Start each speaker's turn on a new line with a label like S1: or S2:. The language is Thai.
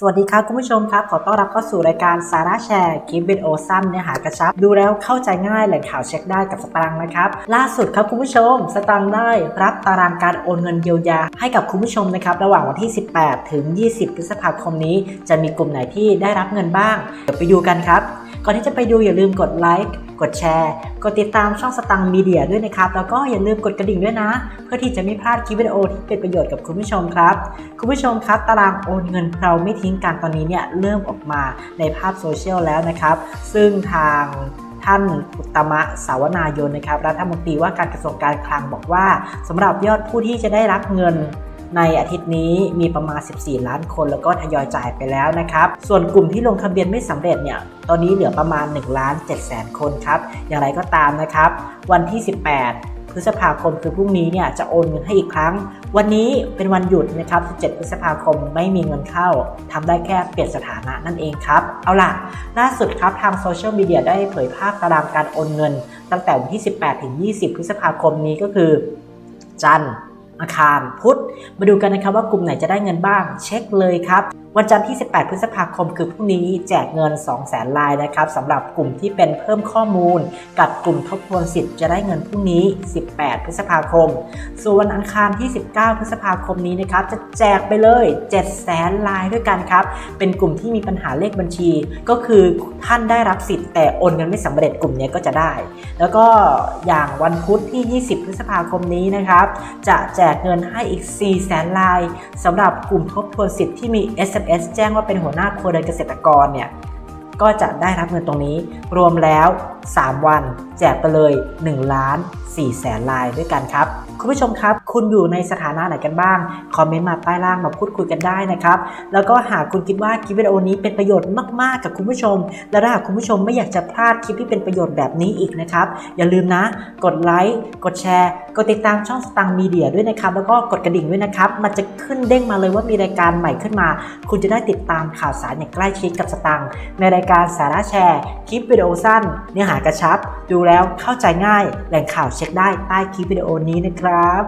S1: สวัสดีครับคุณผู้ชมครับ ขอต้อนรับเข้าสู่รายการสาระแชร์คลิปวิดีโอสั้นเนื้อหากระชับ ดูแล้วเข้าใจง่ายแหล่งข่าวเช็คได้กับสตางค์นะครับ ล่าสุดครับคุณผู้ชม สตางค์ได้รับตารางการโอนเงินเยียวยา ให้กับคุณผู้ชมนะครับระหว่างวันที่ 18 ถึง 20 พฤษภาคมนี้ จะมีกลุ่มไหนที่ได้รับเงินบ้าง เดี๋ยวไปดูกันครับ ก่อนที่จะไปดูอย่าลืมกดไลค์ กดแชร์ กดติดตามช่องสตังค์มีเดียด้วยนะครับ แล้วก็อย่าลืมกดกระดิ่งด้วยนะ เพื่อที่จะไม่พลาดคลิปวิดีโอที่เป็นประโยชน์กับคุณผู้ชมครับ คุณผู้ชมครับตารางโอนเงินเราไม่ทิ้งกันตอนนี้เนี่ยเริ่มออกมาในภาพโซเชียลแล้วนะครับ ซึ่งทางท่านอุตมะสาวนายนนะครับรัฐมนตรีว่าการกระทรวงการคลังบอกว่าสำหรับยอดผู้ที่จะได้รับเงิน ในอาทิตย์นี้มีประมาณ 14 ล้านคน แล้วก็ทยอยจ่ายไปแล้วนะครับ ส่วนกลุ่มที่ลงทะเบียนไม่สำเร็จเนี่ย ตอนนี้เหลือประมาณ1ล้าน7แสนคนครับ อย่างไรก็ตามนะครับ วันที่ 18พฤษภาคมคือพรุ่งนี้เนี่ยจะโอนเงินให้อีกครั้ง วันนี้เป็นวันหยุดนะครับ 17 พฤษภาคมไม่มีเงินเข้าทำได้แค่เปลี่ยนสถานะนั่นเองครับ เอาล่ะ ล่าสุดครับทางโซเชียลมีเดียได้เผยภาพตารางการโอนเงิน ตั้งแต่วันที่ 18 ถึง 20 พฤษภาคมนี้ก็คือ จันทร์ อาคารพุทธ มาดูกันนะครับว่ากลุ่มไหนจะได้เงินบ้าง เช็คเลยครับ วันจันทร์ที่ 18 พฤษภาคม คือพรุ่งนี้แจกเงิน 2 0 0แสนลายนะครับสำหรับกลุ่มที่เป็นเพิ่มข้อมูล กับกลุ่มทบทวนสิทธิ์จะได้เงินพรุ่งนี้ 18 พฤษภาคม ส่วนวันอังคารที่ 19 พฤษภาคมนี้นะครับจะแจกไปเลย 7 0 0แสนลายด้วยกันครับ เป็นกลุ่มที่มีปัญหาเลขบัญชี ก็คือท่านได้รับสิทธิ์แต่โอนเงินไม่สำเร็จกลุ่มนี้ก็จะได้ แล้วก็อย่างวันพุธที่ 20 พฤษภาคมนี้นะครับจะแจกเงินให้อีก4แสนลายสำหรับกลุ่มทบทวนสิทธิ์ที่มี SMS แจ้งว่าเป็นหัวหน้าครัวเรือนเกษตรกรเนี่ยก็จะได้รับเงินตรงนี้รวมแล้ว 3 วัน แจกไปเลย1ล้าน4แสนลายด้วยกันครับ คุณผู้ชมครับ คุณอยู่ในสถานะไหนกันบ้าง คอมเมนต์มาใต้ล่างมาพูดคุยกันได้นะครับ แล้วก็หากคุณคิดว่าคลิปวิดีโอนี้เป็นประโยชน์มาก ๆ กับคุณผู้ชม และถ้าหากคุณผู้ชมไม่อยากจะพลาดคลิปที่เป็นประโยชน์แบบนี้อีกนะครับ อย่าลืมนะ กดไลค์ กดแชร์ กดติดตามช่องสตังมีเดียด้วยนะครับ แล้วก็กดกระดิ่งด้วยนะครับ มันจะขึ้นเด้งมาเลยว่ามีรายการใหม่ขึ้นมา คุณจะได้ติดตามข่าวสารอย่างใกล้ชิดกับสตังค์ในรายการสาระแชร์ คลิปวิดีโอสั้น เนื้อหากระชับ ดูแล้วเข้าใจง่าย แหล่งข่าวเช็คได้ใต้คลิปวิดีโอนี้นะครับ